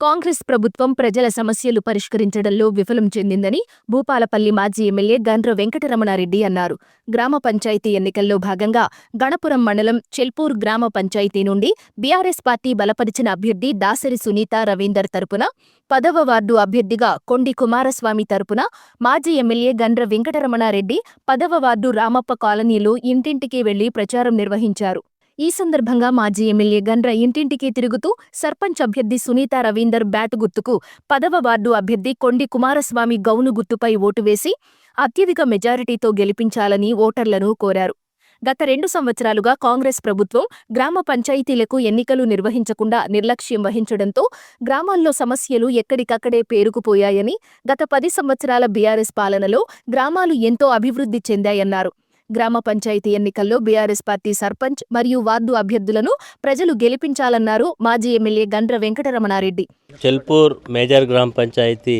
కాంగ్రెస్ ప్రభుత్వం ప్రజల సమస్యలు పరిష్కరించడంలో విఫలం చెందిందని భూపాలపల్లి మాజీ ఎమ్మెల్యే గండ్ర వెంకటరమణారెడ్డి అన్నారు. గ్రామ పంచాయతీ ఎన్నికల్లో భాగంగా గణపురం మండలం చెల్పూర్ గ్రామ పంచాయతీ నుండి బీఆర్ఎస్ పార్టీ బలపరిచిన అభ్యర్థి దాసరి సునీత రవీందర్ తరపున పదవ వార్డు అభ్యర్థిగా కొండి కుమారస్వామి తరపున మాజీ ఎమ్మెల్యే గండ్ర వెంకటరమణారెడ్డి పదవ వార్డు రామప్ప కాలనీలో ఇంటింటికి వెళ్ళి ప్రచారం నిర్వహించారు. ఈ సందర్భంగా మాజీ ఎమ్మెల్యే గండ్ర ఇంటింటికి తిరుగుతూ సర్పంచ్ అభ్యర్థి సునీత రవీందర్ బ్యాటు గుర్తుకు పదవ వార్డు అభ్యర్థి కొండి కుమారస్వామి గౌను గుర్తుపై ఓటు వేసి అత్యధిక మెజారిటీతో గెలిపించాలని ఓటర్లను కోరారు. గత రెండు సంవత్సరాలుగా కాంగ్రెస్ ప్రభుత్వం గ్రామ పంచాయతీలకు ఎన్నికలు నిర్వహించకుండా నిర్లక్ష్యం వహించడంతో గ్రామాల్లో సమస్యలు ఎక్కడికక్కడే పేరుకుపోయాయని గత పది సంవత్సరాల బీఆర్ఎస్ పాలనలో గ్రామాలు ఎంతో అభివృద్ధి చెందాయన్నారు. గ్రామ పంచాయతీ ఎన్నికల్లో బీఆర్ఎస్ పార్టీ సర్పంచ్ మరియు వార్డు అభ్యర్థులను ప్రజలు గెలిపించాలన్నారు మాజీ ఎమ్మెల్యే గండ్ర వెంకటరమణారెడ్డి. చెల్పూర్ మేజర్ గ్రామ పంచాయతీ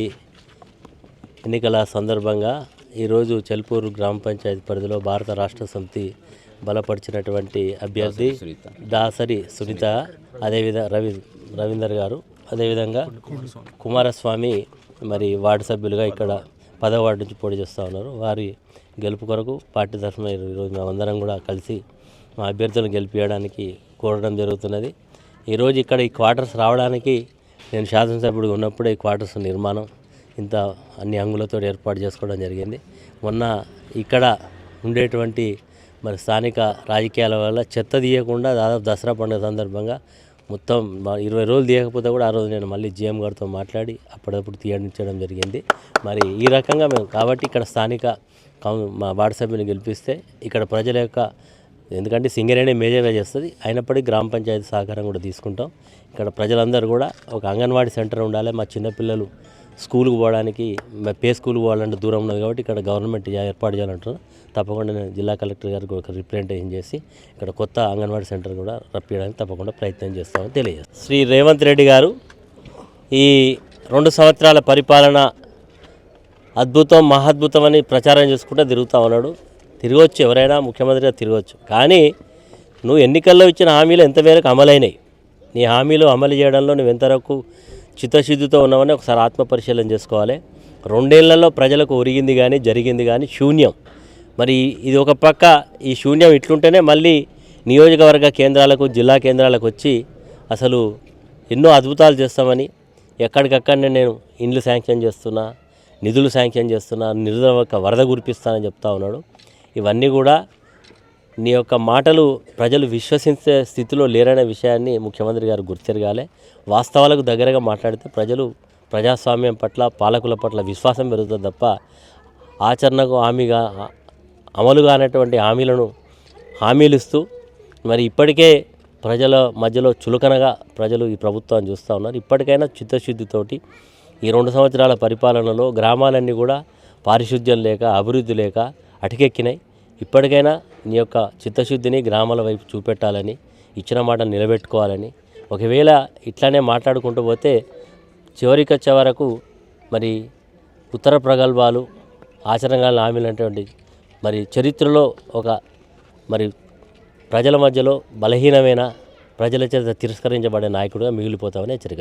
ఎన్నికల సందర్భంగా ఈరోజు చెల్పూర్ గ్రామ పంచాయతీ పరిధిలో భారత రాష్ట్ర సమితి బలపరిచినటువంటి అభ్యర్థి దాసరి సునీత అదేవిధంగా రవి రవీందర్ గారు అదేవిధంగా కుమారస్వామి మరి వార్డు సభ్యులుగా ఇక్కడ పదవ వార్డు నుంచి పోటీ చేస్తూ ఉన్నారు. వారి గెలుపు కొరకు పార్టీ తరఫున ఈరోజు మేమందరం కూడా కలిసి మా అభ్యర్థులను గెలిపించడానికి కోరడం జరుగుతున్నది. ఈరోజు ఇక్కడ ఈ క్వార్టర్స్ రావడానికి నేను శాసనసభ్యుడిగా ఉన్నప్పుడే ఈ క్వార్టర్స్ నిర్మాణం ఇంత అన్ని అంగులతో ఏర్పాటు చేసుకోవడం జరిగింది. మొన్న ఇక్కడ ఉండేటువంటి మరి స్థానిక రాజకీయాల వల్ల చెత్త తీయకుండా దాదాపు దసరా పండుగ సందర్భంగా మొత్తం ఇరవై రోజులు తీయకపోతే కూడా ఆ రోజు నేను మళ్ళీ జీఎం గారితో మాట్లాడి అప్పుడప్పుడు తీయించడం జరిగింది. మరి ఈ రకంగా మేము కాబట్టి ఇక్కడ స్థానిక మా వార్డు సభ్యుని గెలిపిస్తే ఇక్కడ ప్రజల యొక్క ఎందుకంటే సింగరేణి మేజర్గా చేస్తుంది. అయినప్పటికీ గ్రామ పంచాయతీ సహకారం కూడా తీసుకుంటాం. ఇక్కడ ప్రజలందరూ కూడా ఒక అంగన్వాడీ సెంటర్ ఉండాలి. మా చిన్నపిల్లలు స్కూల్కి పోవడానికి పే స్కూల్కి పోవాలంటే దూరం ఉన్నది కాబట్టి ఇక్కడ గవర్నమెంట్ ఏర్పాటు చేయాలంటున్నారు తప్పకుండా నేను జిల్లా కలెక్టర్ గారికి ఒక రిప్రజెంటేషన్ చేసి ఇక్కడ కొత్త అంగన్వాడీ సెంటర్ కూడా రప్పించడానికి తప్పకుండా ప్రయత్నం చేస్తామని తెలియజేస్తాను శ్రీ రేవంత్ రెడ్డి గారు ఈ రెండు సంవత్సరాల పరిపాలన అద్భుతం మహాద్భుతం అని ప్రచారం చేసుకుంటూ తిరుగుతూ ఉన్నాడు. తిరగవచ్చు ఎవరైనా ముఖ్యమంత్రిగా తిరగవచ్చు కానీ నువ్వు ఎన్నికల్లో ఇచ్చిన హామీలు ఎంతవరకు అమలైనాయి? నీ హామీలు అమలు చేయడంలో నువ్వు ఎంతవరకు చిత్తశుద్ధితో ఉన్నావని ఒకసారి ఆత్మ పరిశీలన చేసుకోవాలి. రెండేళ్ళలో ప్రజలకు ఒరిగింది కానీ జరిగింది కానీ శూన్యం. మరి ఇది ఒక పక్క ఈ శూన్యం ఇట్లుంటేనే మళ్ళీ నియోజకవర్గ కేంద్రాలకు జిల్లా కేంద్రాలకు వచ్చి అసలు ఎన్నో అద్భుతాలు చేస్తామని ఎక్కడికక్కడనే నేను ఇండ్లు శాంక్షన్ చేస్తున్నా నిధులు శాంక్షన్ చేస్తున్నా యొక్క వరద కురిపిస్తానని చెప్తా ఉన్నాడు. ఇవన్నీ కూడా నీ యొక్క మాటలు ప్రజలు విశ్వసించే స్థితిలో లేరనే విషయాన్ని ముఖ్యమంత్రి గారు గుర్తెరగాలి. వాస్తవాలకు దగ్గరగా మాట్లాడితే ప్రజలు ప్రజాస్వామ్యం పట్ల పాలకుల పట్ల విశ్వాసం పెరుగుతుంది తప్ప ఆచరణకు హామీగా అమలు కానటువంటి హామీలను హామీలు ఇస్తూ మరి ఇప్పటికే ప్రజల మధ్యలో చులకనగా ప్రజలు ఈ ప్రభుత్వాన్ని చూస్తూ ఉన్నారు. ఇప్పటికైనా చిత్తశుద్ధితోటి ఈ రెండు సంవత్సరాల పరిపాలనలో గ్రామాలన్నీ కూడా పారిశుద్ధ్యం లేక అభివృద్ధి లేక అటకెక్కినాయి. ఇప్పటికైనా నీ యొక్క చిత్తశుద్ధిని గ్రామాల వైపు చూపెట్టాలని ఇచ్చిన మాట నిలబెట్టుకోవాలని. ఒకవేళ ఇట్లానే మాట్లాడుకుంటూ పోతే చివరికొచ్చే వరకు మరి ఉత్తర ప్రగల్భాలు ఆచరణగా హామీలు మరి చరిత్రలో ఒక మరి ప్రజల మధ్యలో బలహీనమైన ప్రజల చేత తిరస్కరించబడే నాయకుడిగా మిగిలిపోతామని హెచ్చరిక